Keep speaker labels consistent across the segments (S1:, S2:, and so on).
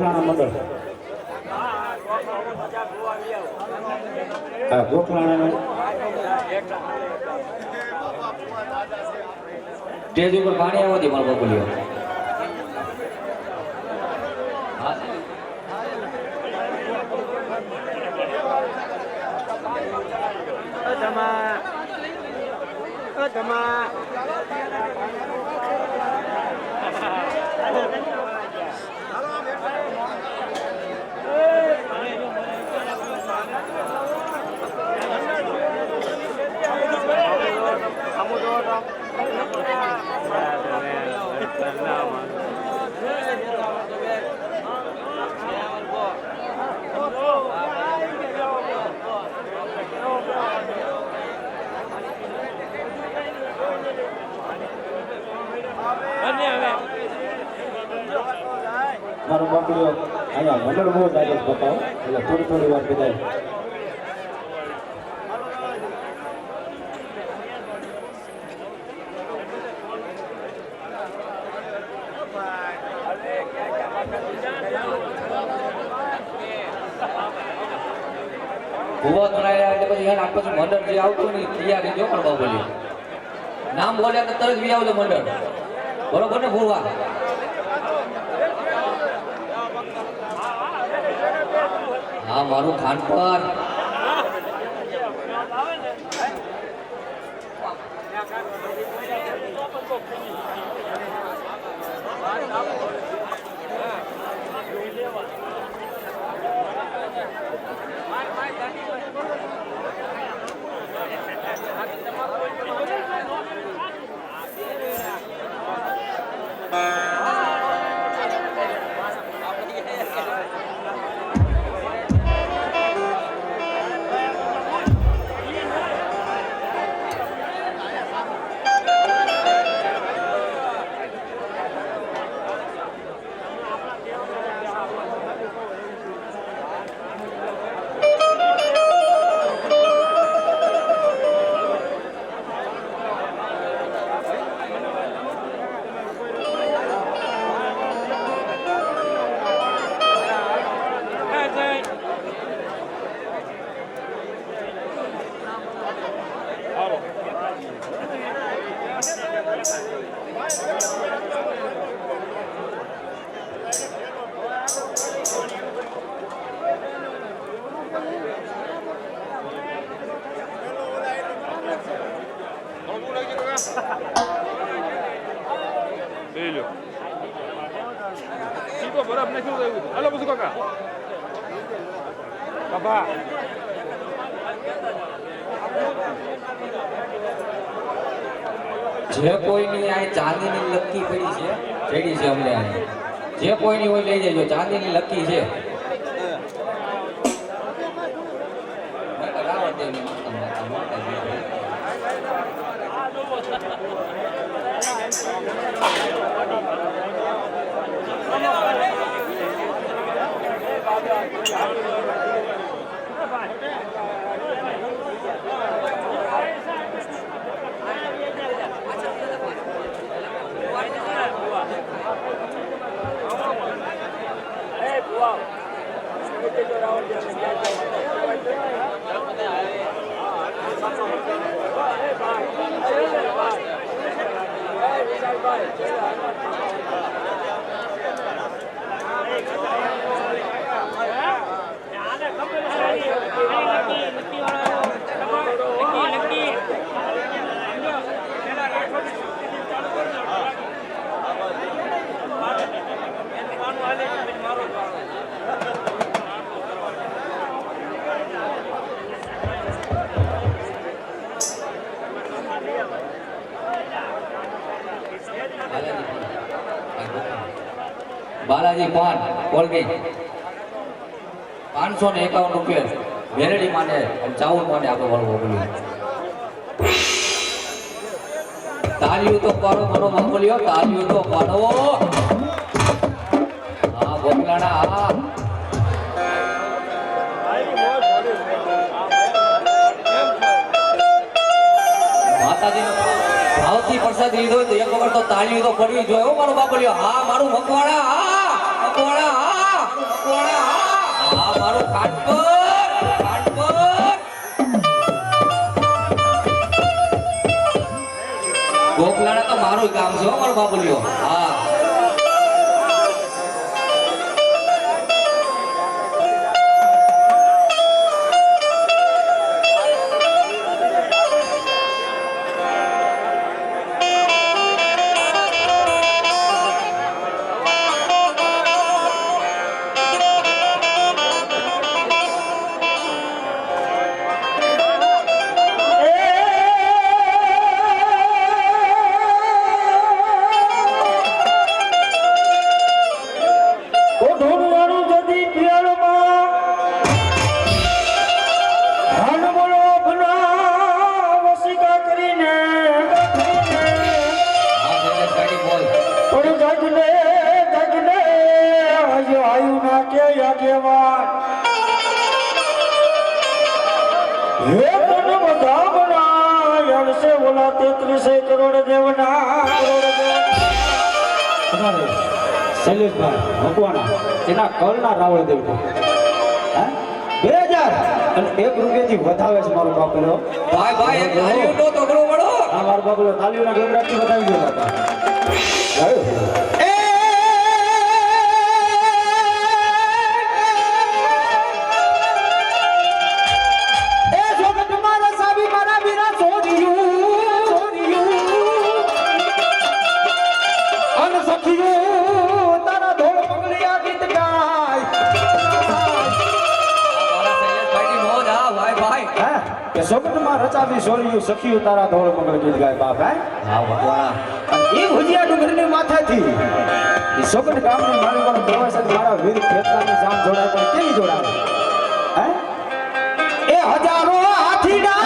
S1: ગોઠવાણા મંડળ હા. ગોઠવાણાનું
S2: સ્ટેજ ઉપર પાણી આવવા દે મારા બબુલીઓ
S1: ધમા ધમા મારું મોકલ્યો અહીંયા વલણમૂળ ડાયરેક્ટ બતાવો એટલે થોડી થોડી વાર
S2: બધાય ત્યાર પછી મંડળ જે આવતું ને તૈયારી જો કરવા બોલી. નામ બોલ્યા તો તરત બી આવજો મંડળ. બરોબર ને ભૂરવા? હા, મારું
S3: ખાન પર Thank you.
S2: જે કોઈની આ ચાંદીની લક્કી પડી છે રેડી છે અમને અહીં. જે કોઈની હોય લઈ જજો, ચાંદીની લક્કી છે Thank આવડે Vai, vai, vai. નહીં માતા માતા માતા જી. બાલાજી પાન કોલગેટ પાંચસો ને એકાવન રૂપિયા વેરડી માને અને ચાવલ માને આપણે વળવો બોલ્યું. તાલીઓ તો પાડો મનો મોકલ્યો તાલીઓ તો પાડો. હા બોગલાણા હા. માતાજીનો ભાવથી પ્રસાદ લીધો એક વખત તો તાળીઓ તો પડવી જોઈએ મારો બાપલ્યો. હા, મારું મકવાડા હા. મારું કાટપર તો મારું કામ છે મારો બાપલિયો હા.
S1: કળના રાવળ દેવ બે હજાર. અને એક રૂપિયાથી વધાવે છે મારો બાપલો
S2: ભાઈ ભાઈ એક તાળીઓ તો તગડો વળો.
S1: આ મારો બાપલો તાલીઓના ગમરાટથી વધાવી ગયો હતા ગાયો.
S4: એ
S1: ભાભી સોરિયું સખી તારા ધોળ મગળ ગીત ગાય બાપ હે?
S2: હા
S1: વાહ. એ ભુજિયા ડુંગરની માથાથી એ સોગન ગામની મારી પણ પ્રવાસ મારા વીર ખેતરાની જામ જોડાય પણ કેવી જોડાય? હે? એ હજારો હાથીડા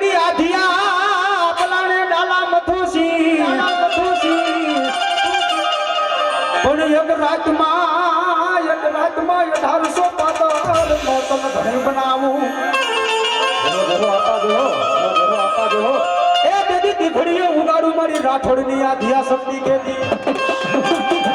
S1: ઘડી આધિયા, પલાણે ડાલા મથુસી પણ એક રાતમાં એક રાતમાં અઢારસો પાતળ મોતમ ધણી બનાવું. એ દેદી દીઘડીએ ઉગાડું મારી રાઠોડની આધિયા શક્તિ કેતી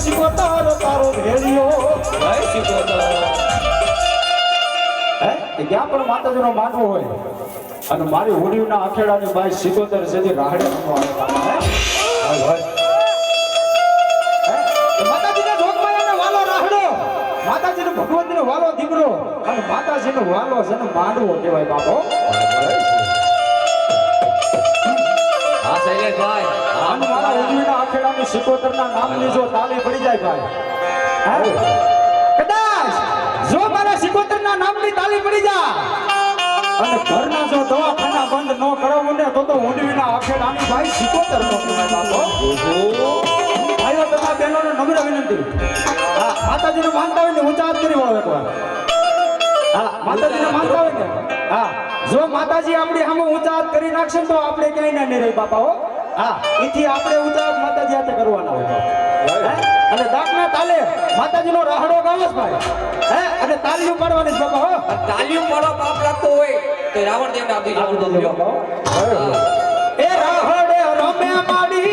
S4: શીખો તારો તારો ભેળિયો.
S2: હે શીખો
S1: હે? કે ક્યાં પણ માતાજીનો માનવો હોય અને મારી હોડીના આખેડાની બાઈ સિકોતર સુધી રાહડે
S4: માતાજીને જોગમાયાને વાલો રાહડો માતાજીને ભગવંતને વાલો દીકરો
S1: અને માતાજીનો વાલો છે ને માનવો કહેવાય બાપો.
S2: શૈલેષભાઈ
S1: અને મારા ઉર્મિના નામની જો તાલી પડી જાય ભાઈ. કદાચ જો મારા સિકોતરના નામની તાલી પડી જા અને ઘરના જો બંધ ન કરાવું ને તો તો ઊંડવીના આખેડાની ભાઈ સિકોતર નો કહેવાય નમ્ર વિનંતી. હા માતાજીને માનતા હોય ને ઊંચા હાથ કરી વળો એકવાર હા માતાજીને માનતા હોય ને? હા. જો માતાજી આપણી સામે ઊંચા કરી નાખશે તો આપણે ક્યાંય ના રહી બાપા હો. હા એથી આપણે ઊંચા માતાજી હાથે કરવાના હોય? અને દાખલા તાલે માતાજીનો રાહડો ગાવો જ ભાઈ. હે? અને તાલીઓ પાડવાની છે બાપા હો.
S2: તાલીઓ પાડો પાપ લાગતો હોય તો રાવણ દેવને આપી બાપા
S1: એ રાહડે રમે માડી